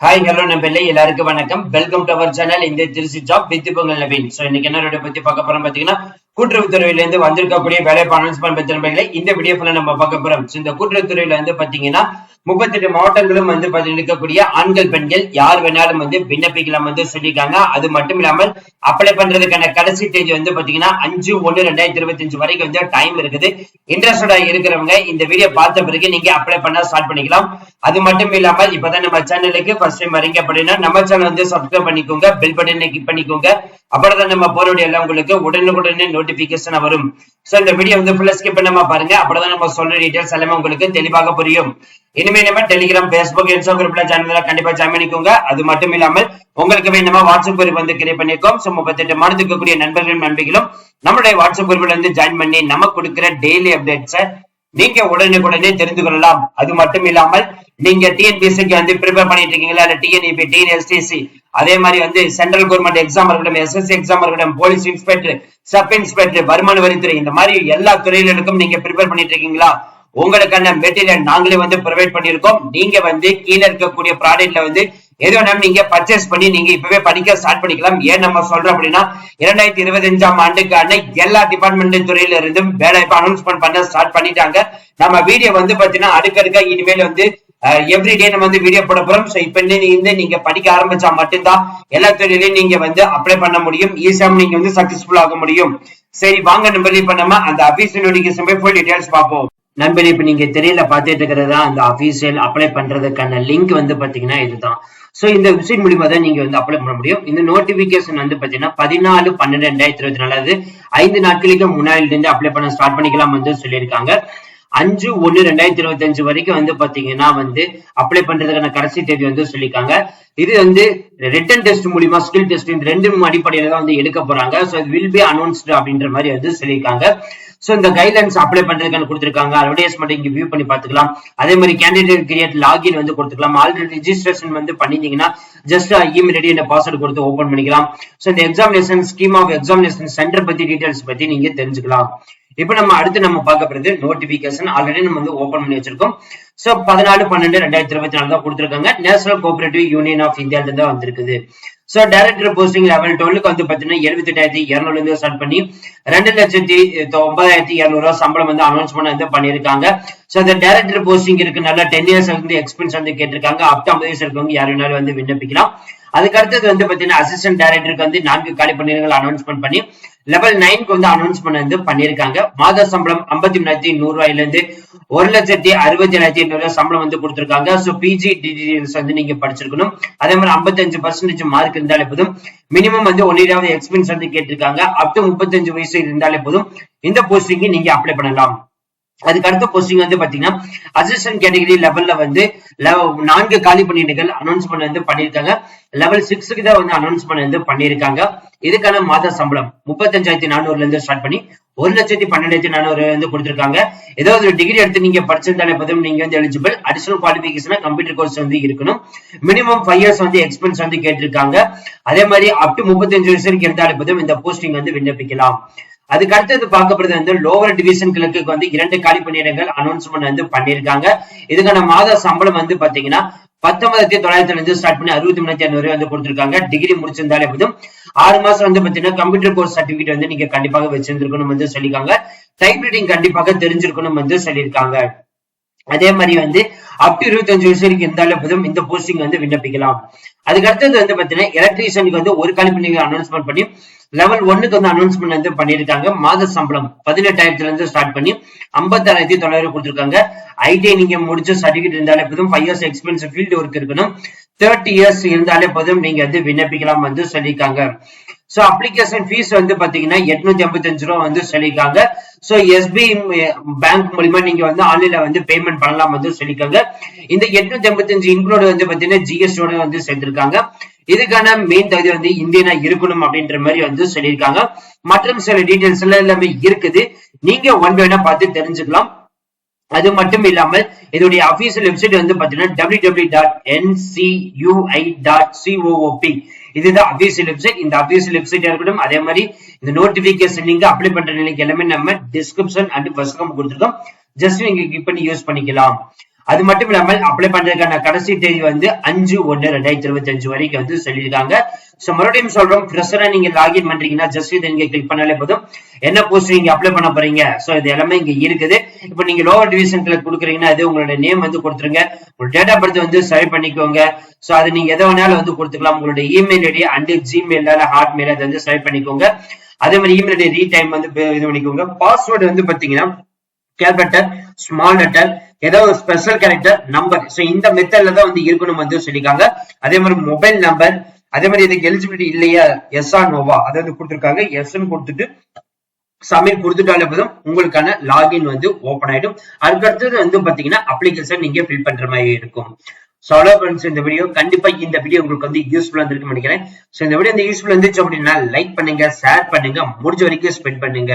Hi hello Nampillai எல்லாருக்கும் வணக்கம். Welcome to our channel இந்த Trichy job with Pongal Naveen. So இன்னைக்கு என்ன பத்தி பார்க்க போறோம் பாத்தீங்கன்னா கூட்டுறவுத்துறையில இருந்து வந்திருக்கக்கூடிய வேலை அனௌன்ஸ்மெண்ட் பத்தி நம்பர்களை இந்த வீடியோ நம்ம பார்க்க போறோம். So, இந்த கூட்டுறவுத்துறையில வந்து பாத்தீங்கன்னா முப்பத்தி எட்டு மாவட்டங்களும் வந்து இருக்கக்கூடிய ஆண்கள் பெண்கள் யார் வேணாலும் வந்து விண்ணப்பிக்கலாம் வந்து சொல்லியிருக்காங்க. அது மட்டும் இல்லாமல் அப்ளை பண்றதுக்கான கடைசி தேதி வந்து பாத்தீங்கன்னா அஞ்சு ஒண்ணு ரெண்டாயிரத்தி இருபத்தி அஞ்சு வரைக்கும் வந்து டைம் இருக்குது. இன்ட்ரெஸ்டடா இருக்கிறவங்க இந்த வீடியோ பார்த்த பிறகு நீங்க அப்ளை பண்ண ஸ்டார்ட் பண்ணிக்கலாம். அது மட்டும் இல்லாமல் இப்பதான் நம்ம சேனலுக்கு ஃபர்ஸ்ட் டைம் வரீங்க அப்படின்னா நம்ம சேனல் வந்து சப்ஸ்கிரைப் பண்ணிக்கோங்க பெல் பட்டனை கிளிக் பண்ணிக்கோங்க. அப்பதான் நம்ம போற வீடியோ எல்லாம் உங்களுக்கு உடனுக்குடனே நோட்டிபிகேஷன் வரும். சோ இந்த வீடியோ வந்து ஃபுல்லா ஸ்கிப் பண்ணாம பாருங்க. அப்பதான் நம்ம சொல்ற டீடைல்ஸ் எல்லாமே உங்களுக்கு தெளிவாக புரியும். இனிமே நம்ம டெலிகிராம் பேஸ்புக் இன்ஸ்டாகிராம்ல குரூப்ல சேனல்ல கண்டிப்பா ஜாயின் பண்ணிக்கோங்க. அது மட்டும் இல்லாமல் உங்களுக்கு வேணுமா வாட்ஸ்அப் குரூப் வந்து கிரியேட் பண்ணிருக்கோம். சோ முப்பத்தெட்டு மாதத்துக்கு இருக்கக்கூடிய நண்பர்களும் நண்பிகளும் நம்மளுடைய வாட்ஸ்அப் குரூப்ல இருந்து ஜாயின் பண்ணி நம்ம கொடுக்கிற டெய்லி அப்டேட்ஸை நீங்க உடனுக்குடனே தெரிந்து கொள்ளலாம். அது மட்டும் இல்லாமல் நீங்க டிஎன்பிஎஸ்சிக்கு வந்து ப்ரிப்பேர் பண்ணிட்டு இருக்கீங்களா இல்ல டிஎன்இபி டிஎன்எஸ்டிசி அதே மாதிரி வந்து சென்ட்ரல் கவர்மெண்ட் எக்ஸாம் இருக்கட்டும் எஸ்எஸ்சி எக்ஸாம் இருக்கட்டும் போலீஸ் இன்ஸ்பெக்டர் சப் இன்ஸ்பெக்டர் வருமான வரித்துறை இந்த மாதிரி எல்லா துறையினருக்கும் நீங்க ப்ரிப்பேர் பண்ணிட்டு இருக்கீங்களா உங்களுக்கான மெட்டீரியல் நாங்களே வந்து ப்ரொவைட் பண்ணிருக்கோம் நீங்க வந்து கீழே இருக்கக்கூடிய ப்ராடக்ட்ல வந்து எது வேணாலும் நீங்க பர்ச்சேஸ் பண்ணி நீங்க இப்பவே படிக்க ஸ்டார்ட் பண்ணிக்கலாம். ஏன் நம்ம சொல்றோம் அப்படின்னா இரண்டாயிரத்தி இருபத்தி அஞ்சாம் ஆண்டுக்கான எல்லா டிபார்ட்மெண்ட் துறையில இருந்தும் வேலை அனௌன்ஸ்மெண்ட் பண்ண ஸ்டார்ட் பண்ணிட்டாங்க. நம்ம வீடியோ வந்து பாத்தீங்கன்னா அடுக்கடுக்க இனிமேல் வந்து எவ்ரிடே நம்ம வந்து வீடியோ போட போறோம் சோ இப்ப இருந்து நீங்க படிக்க ஆரம்பிச்சா மட்டும்தான் எல்லா துறையிலையும் நீங்க வந்து அப்ளை பண்ண முடியும். ஈஸியா நீங்க வந்து சக்சஸ்ஃபுல் ஆக முடியும். சரி வாங்க நம்பர் இப்ப நம்ம அந்த அபிஷியல் நோட்டிபிகேஷன் போய் ஃபுல் டீடைல்ஸ் பார்ப்போம். நண்பர் இப்ப நீங்க தெரியல பாத்துட்டு இருக்கிறதா? அந்த அபிஷியல் அப்ளை பண்றதுக்கான லிங்க் வந்து பாத்தீங்கன்னா இதுதான். சோ இந்த வெப்சைட் மூலியமா தான் நீங்க வந்து அப்ளை பண்ண முடியும். இந்த நோட்டிபிகேஷன் வந்து பாத்தீங்கன்னா பதினாலு பன்னெண்டு ரெண்டாயிரத்தி இருபத்தி நாலாவது ஐந்து நாட்களுக்கு முன்னாடில இருந்து அப்ளை பண்ண ஸ்டார்ட் பண்ணிக்கலாம் வந்து சொல்லியிருக்காங்க. அஞ்சு ஒண்ணு ரெண்டாயிரத்தி இருபத்தி அஞ்சு வரைக்கும் வந்து பாத்தீங்கன்னா வந்து அப்ளை பண்றதுக்கான கடைசி தேதி வந்து சொல்லியிருக்காங்க. இது வந்து ரிட்டன் டெஸ்ட் மூலியமா ஸ்கில் டெஸ்ட் இந்த ரெண்டும் அடிப்படையில தான் வந்து எடுக்க போறாங்க. ஸோ இது வில் பி அனௌன்ஸ்டு அப்படின்ற மாதிரி வந்து சொல்லியிருக்காங்க. ஸோ இந்த கைட்லைன்ஸ் அப்ளை பண்றதுக்கான கொடுத்துருக்காங்க. அட்வர்டைஸ்மெண்ட் இங்க வியூ பண்ணி பாத்துக்கலாம் அதே மாதிரி கேண்டிடேட் கிரியேட் லாகின் வந்து கொடுத்துக்கலாம். ஆல்ரெடி ரிஜிஸ்ட்ரேஷன் வந்து பண்ணிட்டீங்கன்னா ஜஸ்ட் இமெயில் ஐடி இந்த பாஸ்வேர்டு கொடுத்து ஓபன் பண்ணிக்கலாம். ஸோ இந்த examination scheme of examination centre பத்தி டீடைல்ஸ் பத்தி நீங்க தெரிஞ்சுக்கலாம். இப்ப நம்ம அடுத்து நம்ம பார்க்க போறது நோட்டிபிகேஷன் ஆல்ரெடி நம்ம வந்து ஓபன் பண்ணி வச்சிருக்கோம். சோ பதினாலு பன்னெண்டு ரெண்டாயிரத்தி இருபத்தி நாலு தான் கொடுத்துருக்காங்க. நேஷனல் கோஆபரேட்டிவ் யூனியன் ஆஃப் இந்தியால இருந்து தான் வந்திருக்குது. சோ டைரக்டர் போஸ்டிங் லெவல் டுவெல்க்கு வந்து பாத்தீங்கன்னா எழுபத்தி எட்டாயிரத்தி இருநூறுல இருந்து ஸ்டார்ட் பண்ணி ரெண்டு லட்சத்தி ஒன்பதாயிரத்தி இருநூறு சம்பளம் வந்து அனௌன்ஸ்மெண்ட் வந்து பண்ணிருக்காங்க சோ அந்த டைரக்டர் போஸ்டிங் இருக்கு. நல்ல டென் இயர்ஸ் வந்து எக்ஸ்பீரியன்ஸ் வந்து கேட்டிருக்காங்க. அப் டு ஐம்பது வயசு இருக்கவங்க யார் வேணாலும் வந்து விண்ணப்பிக்கலாம். அதுக்கு அடுத்தது வந்து பாத்தீங்கன்னா அசிஸ்டன்ட் டைரக்டருக்கு வந்து நான்கு காலி பணியிடங்கள் அனௌன்ஸ்மெண்ட் பண்ணி லெவல் நைன்க்கு வந்து அனௌன்ஸ் பண்ணது பண்ணிருக்காங்க மாத சம்பளம் ஐம்பத்தி மூணாயிரத்தி நூறு ரூபாயில இருந்து ஒரு லட்சத்தி அறுபத்தி ஏழாயிரத்தி எண்ணூறு சம்பளம் வந்து கொடுத்துருக்காங்க. சோ பிஜி டிடிஎல்ஸ் வந்து நீங்க படிச்சிருக்கணும். அதே மாதிரி ஐம்பத்தஞ்சு பர்சன்டேஜ் மார்க் இருந்தாலே போதும். மினிமம் வந்து ஒன் இயராவது எக்ஸ்பீரியன்ஸ் வந்து கேட்டிருக்காங்க. அப் டு முப்பத்தஞ்சு வயசு இருந்தாலே போதும். இந்த போஸ்டிங்க்கு நீங்க அப்ளை பண்ணலாம். அதுக்கு அடுத்த போஸ்டிங் வந்து பாத்தீங்கன்னா அசிஸ்டன்ட் கேட்டகரி லெவல்ல வந்து நான்கு காலி பணியிடங்கள் அனௌன்ஸ்மெண்ட் வந்து பண்ணிருக்காங்க லெவல் சிக்ஸுக்கு தான் வந்து அனௌன்ஸ்மெண்ட் வந்து பண்ணிருக்காங்க இதுக்கான மாத சம்பளம் முப்பத்தஞ்சாயிரத்தி நானூறுல இருந்து ஸ்டார்ட் பண்ணி ஒரு லட்சத்தி பன்னெண்டாயிரத்தி நானூறு வந்து கொடுத்துருக்காங்க. ஏதாவது ஒரு டிகிரி எடுத்து நீங்க படிச்சிருந்தாலே போதும் நீங்க வந்து eligible additional qualification computer course வந்து இருக்கணும். மினிமம் ஃபைவ் இயர்ஸ் வந்து எக்ஸ்பென்ஸ் வந்து கேட்டிருக்காங்க. அதே மாதிரி அப் டு முப்பத்தஞ்சு வயசு இருந்தாலே போதும் இந்த போஸ்டிங் வந்து விண்ணப்பிக்கலாம். அதுக்கு அடுத்தது பார்க்கப்படுது வந்து லோவர் டிவிஷன் கிழக்கு வந்து இரண்டு காலி பணியிடங்கள் அனௌன்ஸ்மெண்ட் வந்து பண்ணிருக்காங்க இதுக்கான மாத சம்பளம் வந்து பாத்தீங்கன்னா பத்தொன்பதாயிரத்தி தொள்ளாயிரத்தி இருந்து ஸ்டார்ட் பண்ணி அறுபத்தி மூணாயிரத்தி ஐநூறு வந்து கொடுத்திருக்காங்க. டிகிரி முடிச்சிருந்தாலே போதும். ஆறு மாசம் வந்து பாத்தீங்கன்னா கம்ப்யூட்டர் கோர்ஸ் சர்டிபிகேட் வந்து நீங்க கண்டிப்பாக வச்சிருந்திருக்கணும் வந்து சொல்லியிருக்காங்க. டைப் ரைட்டிங் கண்டிப்பாக தெரிஞ்சிருக்கணும் வந்து சொல்லியிருக்காங்க. அதே மாதிரி வந்து அப் டு இருபத்தஞ்சு வயசு வரைக்கும் இருந்தாலே போதும் இந்த போஸ்டிங் வந்து விண்ணப்பிக்கலாம். அதுக்கு அடுத்தது வந்து பாத்தீங்கன்னா எலக்ட்ரீஷியனுக்கு வந்து ஒரு காலி அனௌன்ஸ்மெண்ட் பண்ணி லெவல் ஒன்னுக்கு வந்து அனௌன்ஸ்மெண்ட் வந்து பண்ணிருக்காங்க மாத சம்பளம் பதினெட்டாயிரத்துல இருந்து ஸ்டார்ட் பண்ணி ஐம்பத்தாறாயிரத்தி தொள்ளாயிரம் கொடுத்துருக்காங்க. ஐடிஐ நீங்க முடிச்ச சர்டிபிகேட் இருந்தாலே போதும் five years experience field work இருக்கணும். தேர்ட்டி இயர்ஸ் இருந்தாலே போதும் நீங்க வந்து விண்ணப்பிக்கலாம் வந்து சொல்லியிருக்காங்க. சோ அப்ளிகேஷன் ஃபீஸ் வந்து பாத்தீங்கன்னா எட்நூத்தி ஐம்பத்தஞ்சு ரூபா வந்து சொல்லியிருக்காங்க. ஸோ எஸ்பிஐ பேங்க் மூலியமா நீங்க வந்து ஆன்லைன்ல வந்து பேமெண்ட் பண்ணலாம் வந்து சொல்லியிருக்காங்க. இந்த எட்நூத்தி ஐம்பத்தஞ்சு இன்க்ளூட் வந்து பாத்தீங்கன்னா ஜிஎஸ்டியோட வந்து சேர்த்திருக்காங்க இதுக்கான மெயின் தகுதி வந்து இந்தியனா இருக்கணும் அப்படின்ற மாதிரி வந்து சொல்லியிருக்காங்க. மற்றும் சில டீடைல்ஸ் எல்லாம் எல்லாமே இருக்குது. நீங்க ஒன் வேணா பார்த்து தெரிஞ்சுக்கலாம். அது மட்டும் இல்லாமல் இதோடைய அபிஷியல் வெப்சைட் வந்து பாத்தீங்கன்னா W W dot NCUI dot COOP இதுதான் அபிஷியல் வெப்சைட். இந்த அபிஷியல் வெப்சைட் இருக்கட்டும் அதே மாதிரி இந்த நோட்டிபிகேஷன் நீங்க அப்ளை பண்ற நிலைக்கு எல்லாமே நம்ம டிஸ்கிரிப்ஷன் அண்ட் ஃபர்ஸ்ட் கொடுத்துருக்கோம். ஜஸ்ட் நீங்க கிளிக் பண்ணி யூஸ் பண்ணிக்கலாம். அது மட்டும் இல்லாமல் அப்ளை பண்றதுக்கான கடைசி தேதி வந்து அஞ்சு ஒன்னு ரெண்டாயிரத்தி இருபத்தி அஞ்சு வரைக்கும் வந்து சொல்லியிருக்காங்க. சோ மறுபடியும் சொல்றோம் ஃப்ரெஷரா நீங்க லாகின் பண்றீங்கன்னா ஜஸ்ட் இதை நீங்க கிளிக் பண்ணாலே போதும். என்ன போஸ்ட் நீங்க அப்ளை பண்ண போறீங்க? சோ இது எல்லாமே இங்க இருக்குது. இப்போ நீங்க லோவர் டிவிஷன்ல கொடுக்குறீங்கன்னா அது உங்களோட நேம் வந்து கொடுத்துருங்க. உங்களோட டேட் ஆஃப் பர்த் வந்து சரி பண்ணிக்கோங்க. சோ அது நீங்க எதை வேணாலும் வந்து கொடுத்துக்கலாம். உங்களோட email ID and Gmail Hotmail அதை வந்து சரி பண்ணிக்கோங்க. அதே மாதிரி இமெயில் ஐடி ரீடைம் வந்து இது பண்ணிக்கோங்க. பாஸ்வேர்டு வந்து பாத்தீங்கன்னா கேபிட்டல் ஸ்மால் லெட்டர் ஏதாவது ஒரு ஸ்பெஷல் கேரக்டர் நம்பர். சோ இந்த மெத்தட்ல தான் வந்து இருக்கணும் வந்து சொல்லிருக்காங்க அதே மாதிரி மொபைல் நம்பர் அதே மாதிரி இதுக்கு எலிஜிபிலிட்டி இல்லையா? எஸ் ஆர் நோவா அதை வந்து கொடுத்துருக்காங்க. எஸ்ன்னு கொடுத்துட்டு சப்மிட் கொடுத்துட்டாலே போதும் உங்களுக்கான லாகின் வந்து ஓபன் ஆயிடும். அதுக்கடுத்தது வந்து பாத்தீங்கன்னா அப்ளிகேஷன் நீங்க ஃபில் பண்ற மாதிரி இருக்கும். ஸோ அவ்வளோ ஃப்ரெண்ட்ஸ் இந்த வீடியோ கண்டிப்பா இந்த வீடியோ உங்களுக்கு வந்து யூஸ்ஃபுல்லா இருந்திருக்குன்னு நினைக்கிறேன். ஸோ இந்த வீடியோ வந்து யூஸ்ஃபுல்லா இருந்துச்சு அப்படின்னா லைக் பண்ணுங்க ஷேர் பண்ணுங்க முடிஞ்ச வரைக்கும் ஸ்பெண்ட் பண்ணுங்க.